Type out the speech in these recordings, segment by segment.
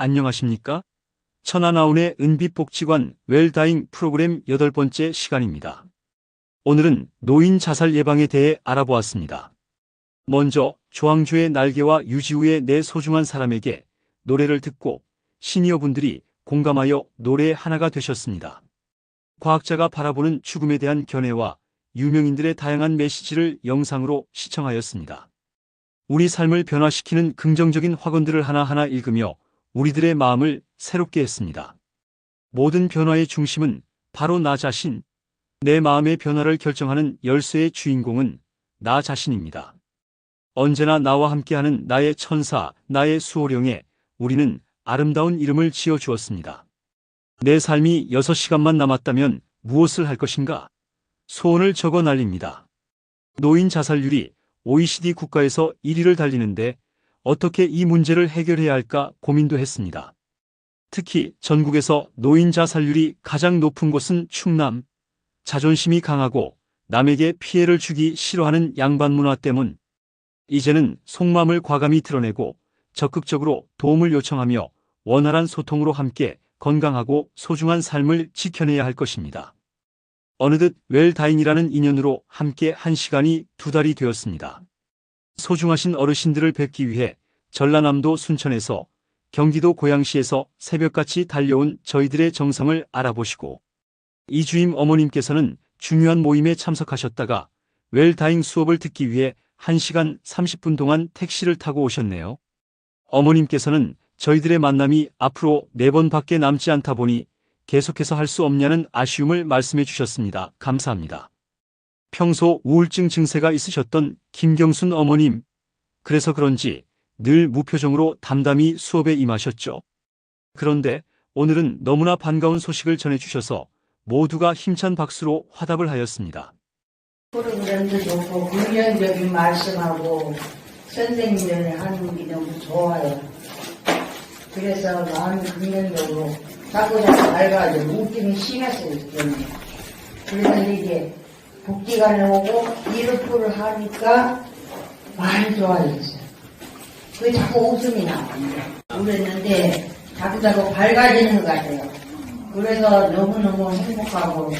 안녕하십니까? 천안아운의 은빛복지관 웰다잉 프로그램 여덟 번째 시간입니다. 오늘은 노인 자살 예방에 대해 알아보았습니다. 먼저 조항조의 날개와 유지우의 내 소중한 사람에게 노래를 듣고 시니어분들이 공감하여 노래의 하나가 되셨습니다. 과학자가 바라보는 죽음에 대한 견해와 유명인들의 다양한 메시지를 영상으로 시청하였습니다. 우리 삶을 변화시키는 긍정적인 화건들을 하나하나 읽으며 우리들의 마음을 새롭게 했습니다. 모든 변화의 중심은 바로 나 자신, 내 마음의 변화를 결정하는 열쇠의 주인공은 나 자신입니다. 언제나 나와 함께하는 나의 천사, 나의 수호령에 우리는 아름다운 이름을 지어 주었습니다. 내 삶이 6시간만 남았다면 무엇을 할 것인가? 소원을 적어 날립니다. 노인 자살률이 OECD 국가에서 1위를 달리는데 어떻게 이 문제를 해결해야 할까 고민도 했습니다. 특히 전국에서 노인 자살률이 가장 높은 곳은 충남, 자존심이 강하고 남에게 피해를 주기 싫어하는 양반 문화 때문. 이제는 속마음을 과감히 드러내고 적극적으로 도움을 요청하며 원활한 소통으로 함께 건강하고 소중한 삶을 지켜내야 할 것입니다. 어느덧 웰다인이라는 인연으로 함께 한 시간이 두 달이 되었습니다. 소중하신 어르신들을 뵙기 위해 전라남도 순천에서 경기도 고양시에서 새벽같이 달려온 저희들의 정성을 알아보시고 이주임 어머님께서는 중요한 모임에 참석하셨다가 웰다잉 수업을 듣기 위해 1시간 30분 동안 택시를 타고 오셨네요. 어머님께서는 저희들의 만남이 앞으로 네 번밖에 남지 않다 보니 계속해서 할 수 없냐는 아쉬움을 말씀해 주셨습니다. 감사합니다. 평소 우울증 증세가 있으셨던 김경순 어머님. 그래서 그런지 늘 무표정으로 담담히 수업에 임하셨죠. 그런데 오늘은 너무나 반가운 소식을 전해주셔서 모두가 힘찬 박수로 화답을 하였습니다. 프로그램도 좋고 긍정적인 말씀하고 선생님들이 하는 게 너무 좋아요. 그래서 마음이 긍정적으로 자꾸 자꾸 밝아져 웃김이 심했어요. 그래서 이게 복지관에 오고 이르프를 하니까 많이 좋아졌어요. 그 자꾸 웃음이 나옵니다. 그랬는데 자꾸 자꾸 밝아지는 것 같아요. 그래서 너무너무 행복하고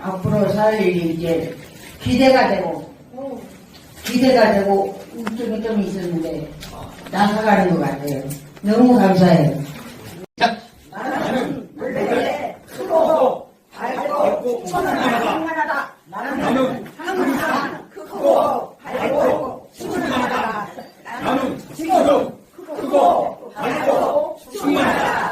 앞으로 살 일이 이제 기대가 되고 기대가 되고 우울증이 좀 있었는데 나아가는 것 같아요. 너무 감사해요. 나는 원래 크고 밝고 충만하다. 나는 항상 크고 밝고 충만하다. 나는 지금 크고 밝고 충만하다.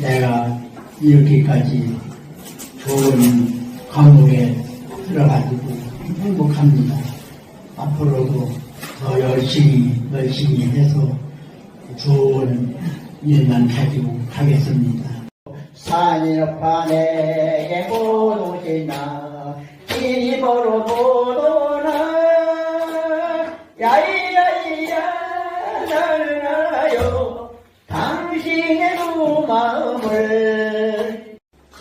내가 이렇게까지 좋은 과목에 들어가지고 행복합니다. 앞으로도 더 열심히 열심히 해서 좋은 일만 가지고 가겠습니다. 산일판에 못 오시나 입으로 보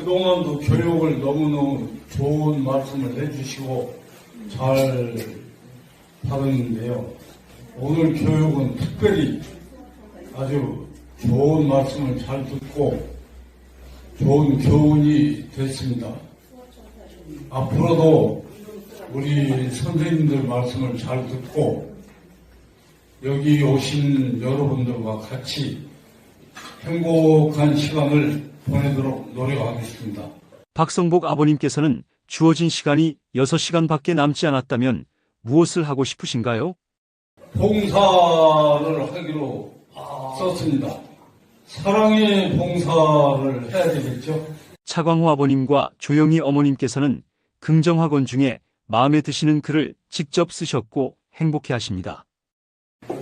그동안도 교육을 너무너무 좋은 말씀을 해주시고 잘 받았는데요. 오늘 교육은 특별히 아주 좋은 말씀을 잘 듣고 좋은 교훈이 됐습니다. 앞으로도 우리 선생님들 말씀을 잘 듣고 여기 오신 여러분들과 같이 행복한 시간을 보내도록 노력하겠습니다. 박성복 아버님께서는 주어진 시간이 6시간밖에 남지 않았다면 무엇을 하고 싶으신가요? 봉사를 하기로 썼습니다. 사랑의 봉사를 해야 되겠죠? 차광호 아버님과 조영희 어머님께서는 긍정학원 중에 마음에 드시는 글을 직접 쓰셨고 행복해 하십니다.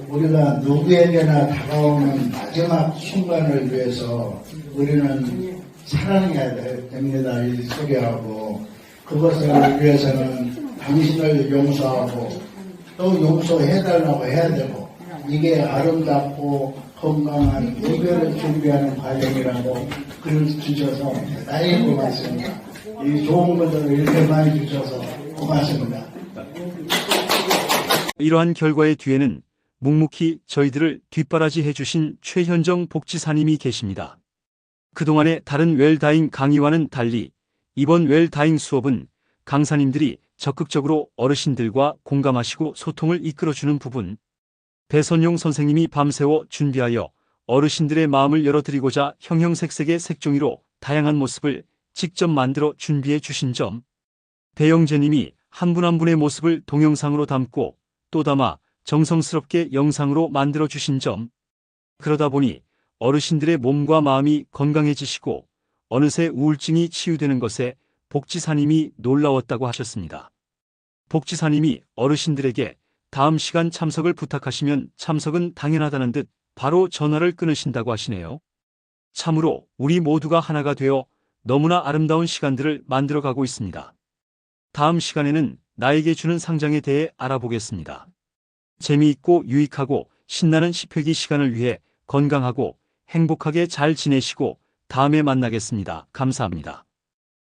우리가 누구에게나 다가오는 마지막 순간을 위해서 우리는 사랑해야 되- 됩니다. 이 소리하고 그것을 위해서는 당신을 용서하고 또 용서해달라고 해야 되고 이게 아름답고 건강한 이별을 준비하는 과정이라고 글을 주셔서 대단히 고맙습니다. 이 좋은 것들을 이렇게 많이 주셔서 고맙습니다. 이러한 결과의 뒤에는 묵묵히 저희들을 뒷바라지 해 주신 최현정 복지사님이 계십니다. 그동안의 다른 웰다잉 강의와는 달리 이번 웰다잉 수업은 강사님들이 적극적으로 어르신들과 공감하시고 소통을 이끌어주는 부분, 배선용 선생님이 밤새워 준비하여 어르신들의 마음을 열어드리고자 형형색색의 색종이로 다양한 모습을 직접 만들어 준비해 주신 점, 배영재님이 한 분 한 분의 모습을 동영상으로 담고 또 담아 정성스럽게 영상으로 만들어 주신 점. 그러다 보니 어르신들의 몸과 마음이 건강해지시고 어느새 우울증이 치유되는 것에 복지사님이 놀라웠다고 하셨습니다. 복지사님이 어르신들에게 다음 시간 참석을 부탁하시면 참석은 당연하다는 듯 바로 전화를 끊으신다고 하시네요. 참으로 우리 모두가 하나가 되어 너무나 아름다운 시간들을 만들어가고 있습니다. 다음 시간에는 나에게 주는 상장에 대해 알아보겠습니다. 재미있고 유익하고 신나는 10회기 시간을 위해 건강하고 행복하게 잘 지내시고 다음에 만나겠습니다. 감사합니다.